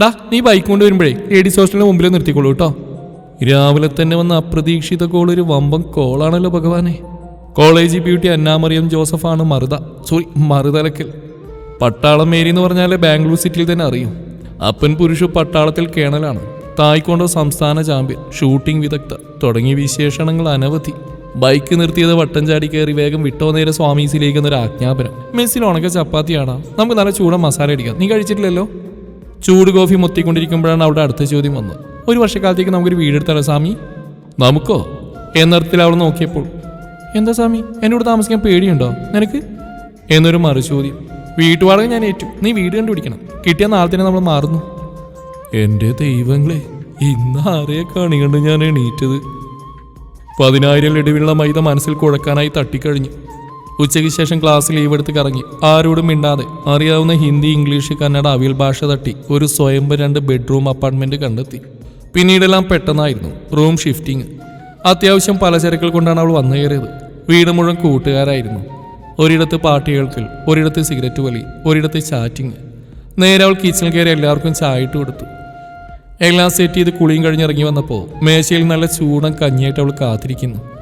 ഡാ നീ ബൈക്ക് കൊണ്ട് വരുമ്പോഴേ ലേഡീസ് ഹോസ്റ്റലിന് മുമ്പിൽ നിർത്തിക്കോളൂ കേട്ടോ രാവിലെ തന്നെ വന്ന അപ്രതീക്ഷിത കോൾ ഒരു വമ്പം കോളാണല്ലോ ഭഗവാനെ. കോളേജ് ബ്യൂട്ടി അന്നാമറിയം ജോസഫാണ് മറുത. സോറി മറുതലക്കൽ. പട്ടാളം മേരി എന്ന് പറഞ്ഞാൽ ബാംഗ്ലൂർ സിറ്റിയിൽ തന്നെ അറിയും. അപ്പൻ പുരുഷ പട്ടാളത്തിൽ കേണലാണ്. തായ്ക്കൊണ്ടോ സംസ്ഥാന ചാമ്പ്യൻ ഷൂട്ടിംഗ് വിദഗ്ധ തുടങ്ങിയ വിശേഷണങ്ങൾ അനവധി. ബൈക്ക് നിർത്തിയത് വട്ടം ചാടി കയറി വേഗം വിട്ടോ നേരെ സ്വാമീസിലേക്ക് എന്നൊരു ആജ്ഞാപനം. മെസ്സിൽ ഉണക്ക ചപ്പാത്തിയാണ്. നമുക്ക് നല്ല ചൂട മസാല അടിക്കാം. നീ കഴിച്ചിട്ടില്ലല്ലോ? ചൂട് കോഫി മുത്തിക്കൊണ്ടിരിക്കുമ്പോഴാണ് അവിടെ അടുത്ത ചോദ്യം വന്നത്. ഒരു വർഷക്കാലത്തേക്ക് നമുക്കൊരു വീടെടുത്താലോ സ്വാമി? നമുക്കോ? എന്നർത്ഥത്തിൽ അവൾ നോക്കിയപ്പോൾ എന്താ സ്വാമി? എന്നോട് താമസിക്കാൻ പേടിയുണ്ടോ നിനക്ക്? എന്നൊരു മറു ചോദ്യം വീട്ടുവാടക ഞാൻ ഏറ്റു. നീ വീട് കണ്ടുപിടിക്കണം. കിട്ടിയ നാളെ തന്നെ നമ്മൾ മാറുന്നു. എന്റെ ദൈവങ്ങളെ ഇന്ന് ആരെയെ കണികണ്ട് ഞാൻ എണീറ്റത്? പതിനായിരം ലഡുവിനുള്ള മൈദ മനസ്സിൽ കുഴക്കാനായി തട്ടിക്കഴിഞ്ഞു. ഉച്ചയ്ക്ക് ശേഷം ക്ലാസ് ലീവ് എടുത്ത് കറങ്ങി. ആരോടും മിണ്ടാതെ. അറിയാവുന്ന ഹിന്ദി ഇംഗ്ലീഷ് കന്നഡ അവിൽ ഭാഷ തട്ടി. ഒരു സ്വയംഭ രണ്ട് ബെഡ്റൂം അപ്പാർട്ട്മെന്റ് കണ്ടെത്തി. പിന്നീടെല്ലാം പെട്ടെന്നായിരുന്നു. റൂം ഷിഫ്റ്റിംഗ് അത്യാവശ്യം പലചരക്കുകൾ കൊണ്ടാണ് അവൾ വന്നു കയറിയത്. വീട് മുഴുവൻ കൂട്ടുകാരായിരുന്നു. ഒരിടത്ത് പാട്ട് കേൾക്കൽ ഒരിടത്ത് സിഗരറ്റ് വലി ഒരിടത്ത് ചാറ്റിങ് നേരെ അവൾ കിച്ചണിൽ കയറി എല്ലാവർക്കും ചായ ഇട്ട് കൊടുത്തു. എല്ലാം സെറ്റ് ചെയ്ത് കുളിയും കഴിഞ്ഞിറങ്ങി വന്നപ്പോൾ മേശയിൽ നല്ല ചൂടം കഞ്ഞിയായിട്ട് അവൾ കാത്തിരിക്കുന്നു.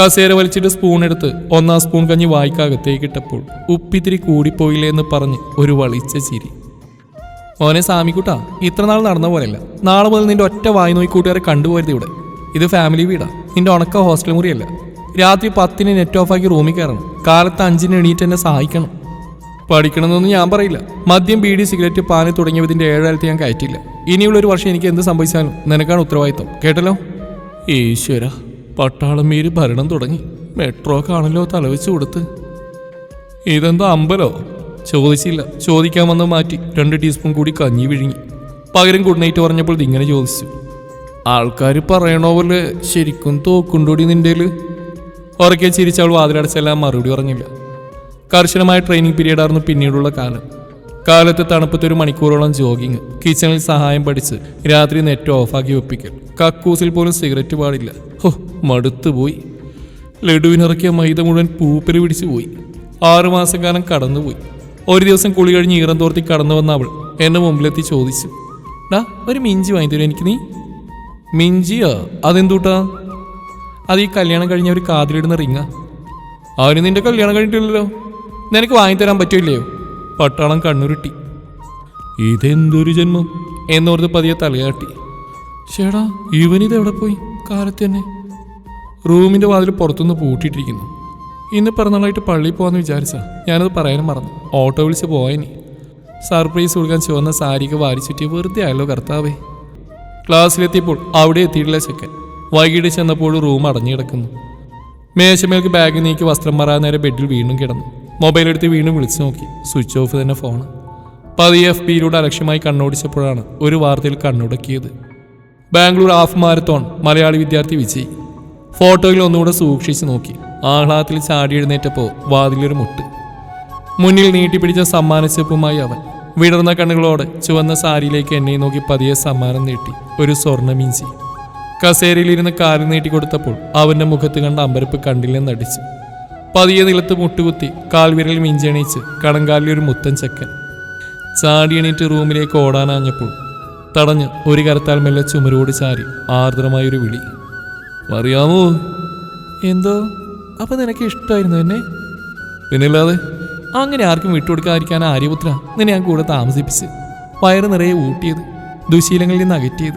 കസേര വലിച്ചിട്ട് സ്പൂൺ എടുത്ത് ഒന്നാം സ്പൂൺ കഞ്ഞി വായിക്കകത്തേക്ക് ഇട്ടപ്പോൾ ഉപ്പിത്തിരി കൂടിപ്പോയില്ലേ എന്ന് പറഞ്ഞ് ഒരു വളിച്ച ചിരി. മോനെ സാമിക്കുട്ടാ ഇത്ര നാൾ നടന്ന പോലെയല്ല. നാളെ മുതൽ നിന്റെ ഒറ്റ വായി നോയി കൂട്ടുകാരെ കണ്ടുപോരുത് ഇവിടെ. ഇത് ഫാമിലി വീടാ നിന്റെ ഉണക്ക ഹോസ്റ്റൽ മുറിയല്ല. രാത്രി പത്തിന് നെറ്റ് ഓഫ് ആക്കി റൂമിൽ കയറണം. കാലത്ത് അഞ്ചിന് എണീറ്റ് എന്നെ സഹായിക്കണം. പഠിക്കണമെന്നൊന്നും ഞാൻ പറയില്ല. മദ്യം ബീഡി സിഗരറ്റ് പാന് തുടങ്ങിയതിന്റെ ഏഴായിരത്തി ഞാൻ കയറ്റില്ല. ഇനിയുള്ള ഒരു വർഷം എനിക്ക് എന്ത് സംഭവിച്ചാലും നിനക്കാണ് ഉത്തരവാദിത്വം. കേട്ടല്ലോ? ഈശ്വര. പട്ടാളം മീര് ഭരണം തുടങ്ങി. മെട്രോ കാണല്ലോ തലവെച്ച് കൊടുത്ത്. ഇതെന്താ അമ്പലോ? ചോദിച്ചില്ല. ചോദിക്കാൻ വന്ന് മാറ്റി രണ്ട് ടീസ്പൂൺ കൂടി കഞ്ഞി വിഴുങ്ങി. പകരം ഗുഡ് നൈറ്റ് പറഞ്ഞപ്പോൾ ഇതിങ്ങനെ ചോദിച്ചു. ആൾക്കാർ പറയണോ പോലെ ശരിക്കും തോക്കുണ്ടോടി നിന്റെയിൽ ഉറക്കെ ചിരിച്ചവൾ വാതിലടച്ചെല്ലാം മറുപടി പറഞ്ഞില്ല. കർശനമായ ട്രെയിനിങ് പീരീഡ് ആയിരുന്നു പിന്നീടുള്ള കാലം. കാലത്ത് തണുപ്പത്തൊരു മണിക്കൂറോളം ജോഗിങ് കിച്ചണിൽ സഹായം പഠിച്ച് രാത്രി നെറ്റ് ഓഫാക്കി ഒപ്പിക്കൽ കക്കൂസിൽ പോലും സിഗരറ്റ് പാടില്ല. ഹോ മടുത്തു പോയി. ലഡുവിനിറക്കിയ മൈദ മുഴുവൻ പൂപ്പൽ പിടിച്ചു പോയി. ആറുമാസം കാലം കടന്നുപോയി. ഒരു ദിവസം കുളി കഴിഞ്ഞ് ഈറം തോർത്തി കടന്നു വന്ന അവൾ എന്നെ മുമ്പിലെത്തി ചോദിച്ചു. ഡാ ഒരു മിഞ്ചി വാങ്ങി തരും എനിക്ക് നീ? മിഞ്ചിയാ? അതെന്തൂട്ടാ? അത് ഈ കല്യാണം കഴിഞ്ഞ ഒരു കാതിലിടുന്ന റിങ്ങാ. അവന് നിന്റെ കല്യാണം കഴിഞ്ഞിട്ടില്ലല്ലോ. നിനക്ക് വാങ്ങിത്തരാൻ പറ്റൂല്ലയോ? പട്ടാളം കണ്ണുരുട്ടി. ഇതെന്തൊരു ജന്മം? എന്നോർത്ത് പതിയെ തലയാട്ടി. ചേടാ ഇവനിത് എവിടെ പോയി? കാലത്ത് തന്നെ. റൂമിന്റെ വാതിൽ പുറത്തുനിന്ന് പൂട്ടിയിട്ടിരിക്കുന്നു. ഇന്ന് പിറന്നാളായിട്ട് പള്ളിയിൽ പോകാമെന്ന് വിചാരിച്ചാ. ഞാനത് പറയാനും മറന്നു. ഓട്ടോ വിളിച്ച് പോയനി സർപ്രൈസ് കൊടുക്കാൻ ചുവന്ന സാരിക്ക് വാരിച്ചുറ്റി വെറുതെ ആയല്ലോ കർത്താവേ. ക്ലാസ്സിലെത്തിയപ്പോൾ അവിടെ എത്തിയിട്ടില്ല ചെക്കൻ. വൈകിട്ട് ചെന്നപ്പോൾ റൂം അടഞ്ഞു കിടക്കുന്നു. മേശമേൽക്ക് ബാഗ് നീക്കി വസ്ത്രം മാറാൻ നേരെ ബെഡിൽ വീണ്ടും കിടന്നു. മൊബൈൽ എടുത്ത് വീണ്ടും വിളിച്ചു നോക്കി. സ്വിച്ച് ഓഫ് തന്നെ ഫോൺ പതിയെ എഫ് ബിയിലൂടെ അലക്ഷ്യമായി കണ്ണോടിച്ചപ്പോഴാണ് ഒരു വാർത്തയിൽ കണ്ണുടക്കിയത്. ബാംഗ്ലൂർ ഹാഫ് മാരത്തോൺ മലയാളി വിദ്യാർത്ഥി വിജയ്. ഫോട്ടോയിൽ ഒന്നുകൂടെ സൂക്ഷിച്ചു നോക്കി. ആഹ്ലാദത്തിൽ ചാടി എഴുന്നേറ്റപ്പോൾ വാതിലൊരു മുട്ട്. മുന്നിൽ നീട്ടിപ്പിടിച്ച സമ്മാനച്ചെപ്പുമായി അവൻ. വിടർന്ന കണ്ണുകളോട് ചുവന്ന സാരിയിലേക്ക് എന്നെ നോക്കി പതിയെ സമ്മാനം നീട്ടി. ഒരു സ്വർണമീഞ്ചി കസേരയിലിരുന്ന് നീട്ടി നീട്ടിക്കൊടുത്തപ്പോൾ അവന്റെ മുഖത്ത് കണ്ട അമ്പരപ്പ് കണ്ടില്ലെന്നടിച്ചു പതിയെ നിലത്ത് മുട്ടുകുത്തി കാൽവിരൽ മിഞ്ചെണീച്ച് കടങ്കാലിലൊരു മുത്തൻ ചെക്കൻ. ചാടി എണീറ്റ് റൂമിലേക്ക് ഓടാനാഞ്ഞപ്പോൾ തടഞ്ഞ് ഒരു കരത്താൽ മെല്ലെ ചുമരോട് ചാരി ആർദ്രമായൊരു വിളി. അറിയാമോ? എന്തോ? അപ്പൊ നിനക്ക് ഇഷ്ടമായിരുന്നു എന്നെ? പിന്നില്ലാതെ? അങ്ങനെ ആർക്കും വിട്ടുകൊടുക്കാതിരിക്കാൻ ആര്യപുത്ര നിന്നെ ഞാൻ കൂടെ താമസിപ്പിച്ച്. വയറ് നിറയെ ഊട്ടിയത് ദുശീലങ്ങളിൽ നിന്ന് അകറ്റിയത്.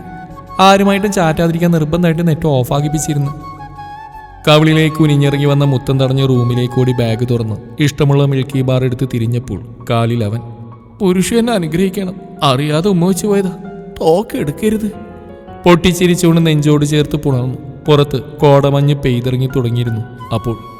ആരുമായിട്ടും ചാറ്റാതിരിക്കാൻ നിർബന്ധമായിട്ട് നെറ്റ് ഓഫാക്കിപ്പിച്ചിരുന്നു. കവിളിലേക്ക് കുനിഞ്ഞിറങ്ങി വന്ന മുത്തം തടഞ്ഞ റൂമിലേക്ക് കൂടി ബാഗ് തുറന്ന് ഇഷ്ടമുള്ള മിൽക്കി ബാർ എടുത്ത് തിരിഞ്ഞപ്പോൾ കാലിൽ അവൻ പുരുഷനെ അനുഗ്രഹിക്കണം. അറിയാതെ ഉമ്മ വെച്ച് പോയതാ. തോക്ക് എടുക്കരുത്. പൊട്ടിച്ചിരിച്ചുകൊണ്ട് നെഞ്ചോട് ചേർത്ത് പുണർന്നു. പുറത്ത് കോടമഞ്ഞ് പെയ്തിറങ്ങി തുടങ്ങിയിരുന്നു. അപ്പോൾ